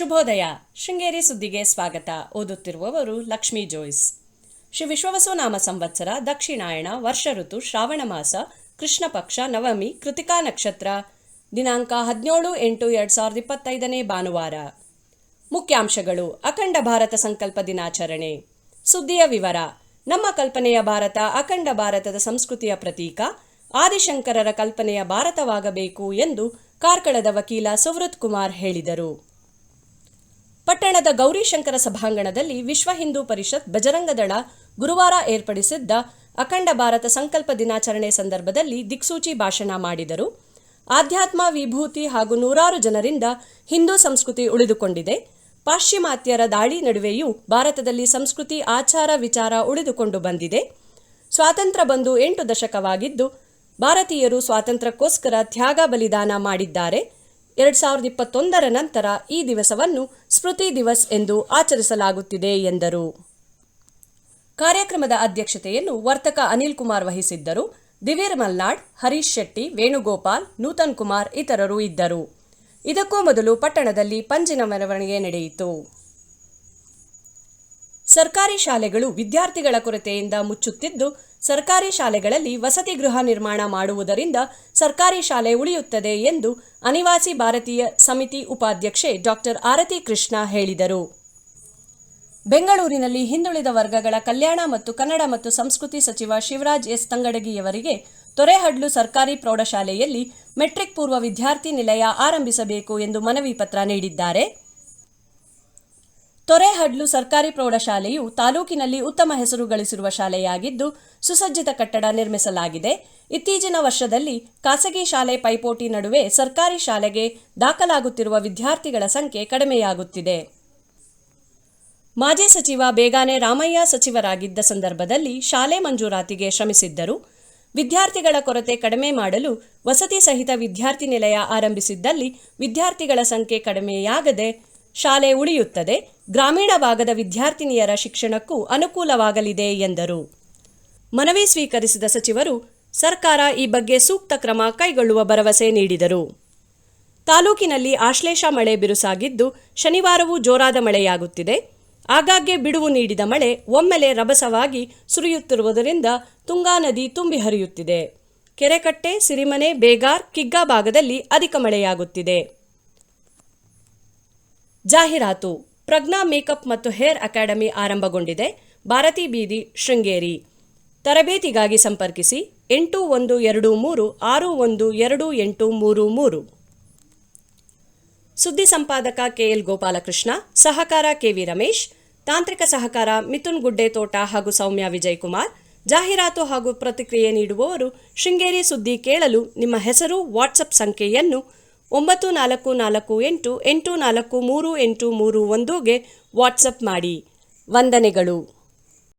ಶುಭೋದಯ. ಶೃಂಗೇರಿ ಸುದ್ದಿಗೆ ಸ್ವಾಗತ. ಓದುತ್ತಿರುವವರು ಲಕ್ಷ್ಮೀ ಜೋಯ್ಸ್. ಶ್ರೀ ವಿಶ್ವವಸುನಾಮ ಸಂವತ್ಸರ, ದಕ್ಷಿಣಾಯಣ, ವರ್ಷ ಋತು, ಶ್ರಾವಣ ಮಾಸ, ಕೃಷ್ಣ ಪಕ್ಷ, ನವಮಿ, ಕೃತಿಕಾ ನಕ್ಷತ್ರ, ದಿನಾಂಕ ಹದಿನೇಳು ಎಂಟು ಎರಡು ಸಾವಿರದ ಇಪ್ಪತ್ತೈದನೇ ಭಾನುವಾರ. ಮುಖ್ಯಾಂಶಗಳು, ಅಖಂಡ ಭಾರತ ಸಂಕಲ್ಪ ದಿನಾಚರಣೆ. ಸುದ್ದಿಯ ವಿವರ, ನಮ್ಮ ಕಲ್ಪನೆಯ ಭಾರತ, ಅಖಂಡ ಭಾರತದ ಸಂಸ್ಕೃತಿಯ ಪ್ರತೀಕ, ಆದಿಶಂಕರರ ಕಲ್ಪನೆಯ ಭಾರತವಾಗಬೇಕು ಎಂದು ಕಾರ್ಕಳದ ವಕೀಲ ಸುವೃತ್ ಕುಮಾರ್ ಹೇಳಿದರು. ಪಟ್ಟಣದ ಗೌರಿಶಂಕರ ಸಭಾಂಗಣದಲ್ಲಿ ವಿಶ್ವ ಹಿಂದೂ ಪರಿಷತ್ ಬಜರಂಗದಳ ಗುರುವಾರ ಏರ್ಪಡಿಸಿದ್ದ ಅಖಂಡ ಭಾರತ ಸಂಕಲ್ಪ ದಿನಾಚರಣೆ ಸಂದರ್ಭದಲ್ಲಿ ದಿಕ್ಸೂಚಿ ಭಾಷಣ ಮಾಡಿದರು. ಆಧ್ಯಾತ್ಮ ವಿಭೂತಿ ಹಾಗೂ ನೂರಾರು ಜನರಿಂದ ಹಿಂದೂ ಸಂಸ್ಕೃತಿ ಉಳಿದುಕೊಂಡಿದೆ. ಪಾಶ್ಚಿಮಾತ್ಯರ ದಾಳಿ ನಡುವೆಯೂ ಭಾರತದಲ್ಲಿ ಸಂಸ್ಕೃತಿ ಆಚಾರ ವಿಚಾರ ಉಳಿದುಕೊಂಡು ಬಂದಿದೆ. ಸ್ವಾತಂತ್ರ್ಯ ಬಂದು ಎಂಟು ದಶಕವಾಗಿದ್ದು, ಭಾರತೀಯರು ಸ್ವಾತಂತ್ರ್ಯಕ್ಕೋಸ್ಕರ ತ್ಯಾಗ ಬಲಿದಾನ ಮಾಡಿದ್ದಾರೆ. ಎರಡು ಸಾವಿರದ ಇಪ್ಪತ್ತೊಂದರ ನಂತರ ಈ ದಿವಸವನ್ನು ಸ್ಮೃತಿ ದಿವಸ್ ಎಂದು ಆಚರಿಸಲಾಗುತ್ತಿದೆ ಎಂದರು. ಕಾರ್ಯಕ್ರಮದ ಅಧ್ಯಕ್ಷತೆಯನ್ನು ವರ್ತಕ ಅನಿಲ್ ಕುಮಾರ್ ವಹಿಸಿದ್ದರು. ದಿವೀರ್ ಮಲ್ನಾಡ್, ಹರೀಶ್ ಶೆಟ್ಟಿ, ವೇಣುಗೋಪಾಲ್, ನೂತನ್ ಕುಮಾರ್ ಇತರರು ಇದ್ದರು. ಇದಕ್ಕೂ ಮೊದಲು ಪಟ್ಟಣದಲ್ಲಿ ಪಂಜಿನ ಮೆರವಣಿಗೆ ನಡೆಯಿತು. ಸರ್ಕಾರಿ ಶಾಲೆಗಳು ವಿದ್ಯಾರ್ಥಿಗಳ ಕೊರತೆಯಿಂದ ಮುಚ್ಚುತ್ತಿದ್ದು ಸರ್ಕಾರಿ ಶಾಲೆಗಳಲ್ಲಿ ವಸತಿ ಗೃಹ ನಿರ್ಮಾಣ ಮಾಡುವುದರಿಂದ ಸರ್ಕಾರಿ ಶಾಲೆ ಉಳಿಯುತ್ತದೆ ಎಂದು ಅನಿವಾಸಿ ಭಾರತೀಯ ಸಮಿತಿ ಉಪಾಧ್ಯಕ್ಷೆ ಡಾಕ್ಟರ್ ಆರತಿ ಕೃಷ್ಣ ಹೇಳಿದರು. ಬೆಂಗಳೂರಿನಲ್ಲಿ ಹಿಂದುಳಿದ ವರ್ಗಗಳ ಕಲ್ಯಾಣ ಮತ್ತು ಕನ್ನಡ ಮತ್ತು ಸಂಸ್ಕೃತಿ ಸಚಿವ ಶಿವರಾಜ್ ಎಸ್ ತಂಗಡಗಿಯವರಿಗೆ ತೊರೆಹಡ್ಲು ಸರ್ಕಾರಿ ಪ್ರೌಢಶಾಲೆಯಲ್ಲಿ ಮೆಟ್ರಿಕ್ ಪೂರ್ವ ವಿದ್ಯಾರ್ಥಿ ನಿಲಯ ಆರಂಭಿಸಬೇಕು ಎಂದು ಮನವಿ ಪತ್ರ ನೀಡಿದ್ದಾರೆ. ತೊರೆಹಡ್ಲು ಸರ್ಕಾರಿ ಪ್ರೌಢಶಾಲೆಯು ತಾಲೂಕಿನಲ್ಲಿ ಉತ್ತಮ ಹೆಸರು ಗಳಿಸಿರುವ ಶಾಲೆಯಾಗಿದ್ದು, ಸುಸಜ್ಜಿತ ಕಟ್ಟಡ ನಿರ್ಮಿಸಲಾಗಿದೆ. ಇತ್ತೀಚಿನ ವರ್ಷದಲ್ಲಿ ಖಾಸಗಿ ಶಾಲೆ ಪೈಪೋಟಿ ನಡುವೆ ಸರ್ಕಾರಿ ಶಾಲೆಗೆ ದಾಖಲಾಗುತ್ತಿರುವ ವಿದ್ಯಾರ್ಥಿಗಳ ಸಂಖ್ಯೆ ಕಡಿಮೆಯಾಗುತ್ತಿದೆ. ಮಾಜಿ ಸಚಿವ ಬೇಗಾನೆ ರಾಮಯ್ಯ ಸಚಿವರಾಗಿದ್ದ ಸಂದರ್ಭದಲ್ಲಿ ಶಾಲೆ ಮಂಜೂರಾತಿಗೆ ಶ್ರಮಿಸಿದ್ದರು. ವಿದ್ಯಾರ್ಥಿಗಳ ಕೊರತೆ ಕಡಿಮೆ ಮಾಡಲು ವಸತಿ ಸಹಿತ ವಿದ್ಯಾರ್ಥಿ ನಿಲಯ ಆರಂಭಿಸಿದ್ದಲ್ಲಿ ವಿದ್ಯಾರ್ಥಿಗಳ ಸಂಖ್ಯೆ ಕಡಿಮೆಯಾಗದೆ ಶಾಲೆ ಉಳಿಯುತ್ತದೆ. ಗ್ರಾಮೀಣ ಭಾಗದ ವಿದ್ಯಾರ್ಥಿನಿಯರ ಶಿಕ್ಷಣಕ್ಕೂ ಅನುಕೂಲವಾಗಲಿದೆ ಎಂದರು. ಮನವಿ ಸ್ವೀಕರಿಸಿದ ಸಚಿವರು, ಸರ್ಕಾರ ಈ ಬಗ್ಗೆ ಸೂಕ್ತ ಕ್ರಮ ಕೈಗೊಳ್ಳುವ ಭರವಸೆ ನೀಡಿದರು. ತಾಲೂಕಿನಲ್ಲಿ ಆಶ್ಲೇಷ ಮಳೆ ಬಿರುಸಾಗಿದ್ದು, ಶನಿವಾರವೂ ಜೋರಾದ ಮಳೆಯಾಗುತ್ತಿದೆ. ಆಗಾಗ್ಗೆ ಬಿಡುವು ನೀಡಿದ ಮಳೆ ಒಮ್ಮೆಲೆ ರಭಸವಾಗಿ ಸುರಿಯುತ್ತಿರುವುದರಿಂದ ತುಂಗಾ ನದಿ ತುಂಬಿ ಹರಿಯುತ್ತಿದೆ. ಕೆರೆಕಟ್ಟೆ, ಸಿರಿಮನೆ, ಬೇಗಾರ್, ಕಿಗ್ಗಾ ಭಾಗದಲ್ಲಿ ಅಧಿಕ ಮಳೆಯಾಗುತ್ತಿದೆ. ಜಾಹೀರಾತು, ಪ್ರಜ್ಞಾ ಮೇಕಪ್ ಮತ್ತು ಹೇರ್ ಅಕಾಡೆಮಿ ಆರಂಭಗೊಂಡಿದೆ. ಭಾರತಿ ಬೀದಿ, ಶೃಂಗೇರಿ. ತರಬೇತಿಗಾಗಿ ಸಂಪರ್ಕಿಸಿ ಎಂಟು ಒಂದು ಎರಡು ಮೂರು ಆರು ಒಂದು ಎರಡು ಎಂಟು ಮೂರು ಮೂರು. ಸುದ್ದಿ ಸಂಪಾದಕ ಕೆಎಲ್ ಗೋಪಾಲಕೃಷ್ಣ, ಸಹಕಾರ ಕೆವಿ ರಮೇಶ್, ತಾಂತ್ರಿಕ ಸಹಕಾರ ಮಿಥುನ್ ಗುಡ್ಡೆ ತೋಟ ಹಾಗೂ ಸೌಮ್ಯ ವಿಜಯಕುಮಾರ್. ಜಾಹೀರಾತು ಹಾಗೂ ಪ್ರತಿಕ್ರಿಯೆ ನೀಡುವವರು ಶೃಂಗೇರಿ ಸುದ್ದಿ ಕೇಳಲು ನಿಮ್ಮ ಹೆಸರು, ವಾಟ್ಸಪ್ ಸಂಖ್ಯೆಯನ್ನು ಒಂಬತ್ತು ನಾಲ್ಕು ನಾಲ್ಕು ಎಂಟು ಎಂಟು ನಾಲ್ಕು ಮೂರು ಎಂಟು ಮೂರು ಒಂದುಗೆ ವಾಟ್ಸಪ್ ಮಾಡಿ. ವಂದನೆಗಳು.